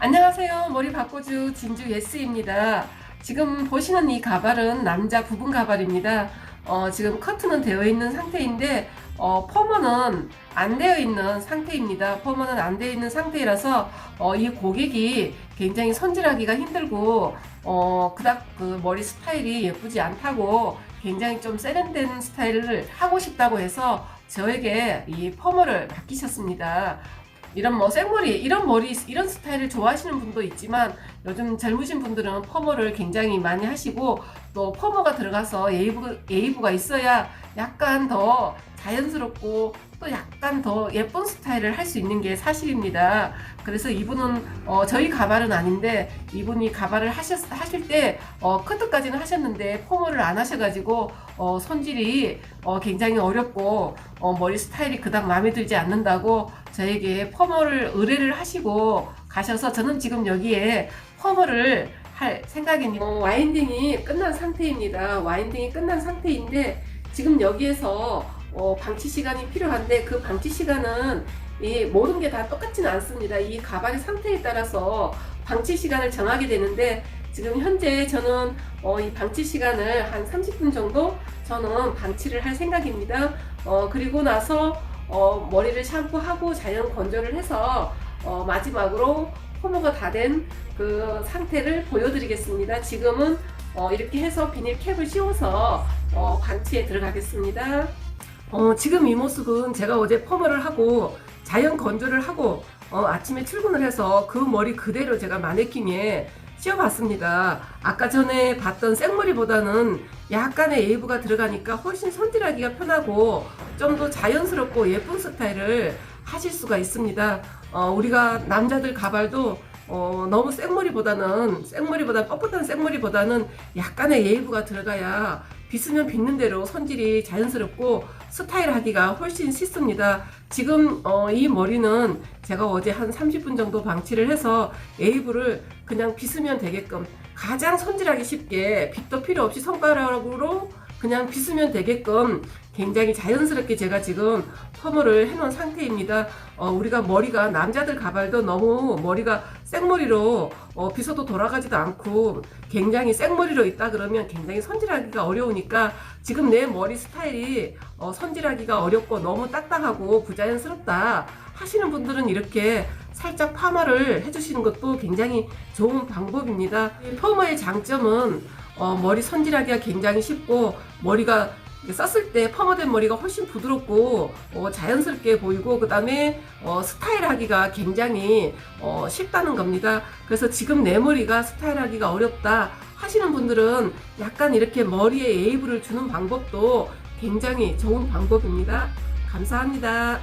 안녕하세요. 머리 바꿔주 진주 예스입니다. 지금 보시는 이 가발은 남자 부분 가발입니다. 어, 지금 커트는 되어 있는 상태인데 어, 퍼머는 안 되어 있는 상태입니다. 퍼머는 안 되어 있는 상태라서 어, 이 고객이 굉장히 손질하기가 힘들고 어, 그닥 그 머리 스타일이 예쁘지 않다고 굉장히 좀 세련된 스타일을 하고 싶다고 해서 저에게 이 퍼머를 맡기셨습니다. 이런 뭐 생머리 이런 머리 이런 스타일을 좋아하시는 분도 있지만 요즘 젊으신 분들은 퍼머를 굉장히 많이 하시고 또 퍼머가 들어가서 웨이브, 웨이브가 있어야 약간 더 자연스럽고 또 약간 더 예쁜 스타일을 할 수 있는 게 사실입니다. 그래서 이분은 어, 저희 가발은 아닌데 이분이 가발을 하셨, 하실 때 어, 커트까지는 하셨는데 퍼머를 안 하셔가지고 어, 손질이 어, 굉장히 어렵고 어, 머리 스타일이 그닥 마음에 들지 않는다고 저에게 퍼머를 의뢰를 하시고 가셔서 저는 지금 여기에 퍼머를 할 생각입니다. 어, 와인딩이 끝난 상태입니다. 와인딩이 끝난 상태인데 지금 여기에서 어, 방치 시간이 필요한데 그 방치 시간은 이 모든 게 다 똑같지는 않습니다. 이 가발의 상태에 따라서 방치 시간을 정하게 되는데 지금 현재 저는 어, 이 방치 시간을 한 30분 정도 저는 방치를 할 생각입니다. 어, 그리고 나서 어, 머리를 샴푸하고 자연 건조를 해서 어, 마지막으로 포모가 다 된 그 상태를 보여드리겠습니다. 지금은 어, 이렇게 해서 비닐 캡을 씌워서 어, 방치에 들어가겠습니다. 어, 지금 이 모습은 제가 어제 펌을 하고 자연 건조를 하고 어, 아침에 출근을 해서 그 머리 그대로 제가 마네킹에 씌워봤습니다. 아까 전에 봤던 생머리보다는 약간의 웨이브가 들어가니까 훨씬 손질하기가 편하고 좀 더 자연스럽고 예쁜 스타일을 하실 수가 있습니다. 어, 우리가 남자들 가발도 어, 너무 생머리보다는 생머리보다 뻣뻣한 생머리보다는 약간의 웨이브가 들어가야 빗으면 빗는 대로 손질이 자연스럽고 스타일 하기가 훨씬 쉽습니다. 지금 어, 이 머리는 제가 어제 한 30분 정도 방치를 해서 웨이브를 그냥 빗으면 되게끔 가장 손질하기 쉽게 빗도 필요 없이 손가락으로 그냥 빗으면 되게끔 굉장히 자연스럽게 제가 지금 펌을 해놓은 상태입니다. 어, 우리가 머리가 남자들 가발도 너무 머리가 생머리로 어, 빗어도 돌아가지도 않고 굉장히 생머리로 있다 그러면 굉장히 손질하기가 어려우니까 지금 내 머리 스타일이 어, 손질하기가 어렵고 너무 딱딱하고 부자연스럽다 하시는 분들은 이렇게 살짝 파마를 해주시는 것도 굉장히 좋은 방법입니다. 이 퍼머의 장점은 어, 머리 손질하기가 굉장히 쉽고 머리가 썼을 때 펌어된 머리가 훨씬 부드럽고 어, 자연스럽게 보이고 그 다음에 어, 스타일하기가 굉장히 어, 쉽다는 겁니다. 그래서 지금 내 머리가 스타일하기가 어렵다 하시는 분들은 약간 이렇게 머리에 웨이브를 주는 방법도 굉장히 좋은 방법입니다. 감사합니다.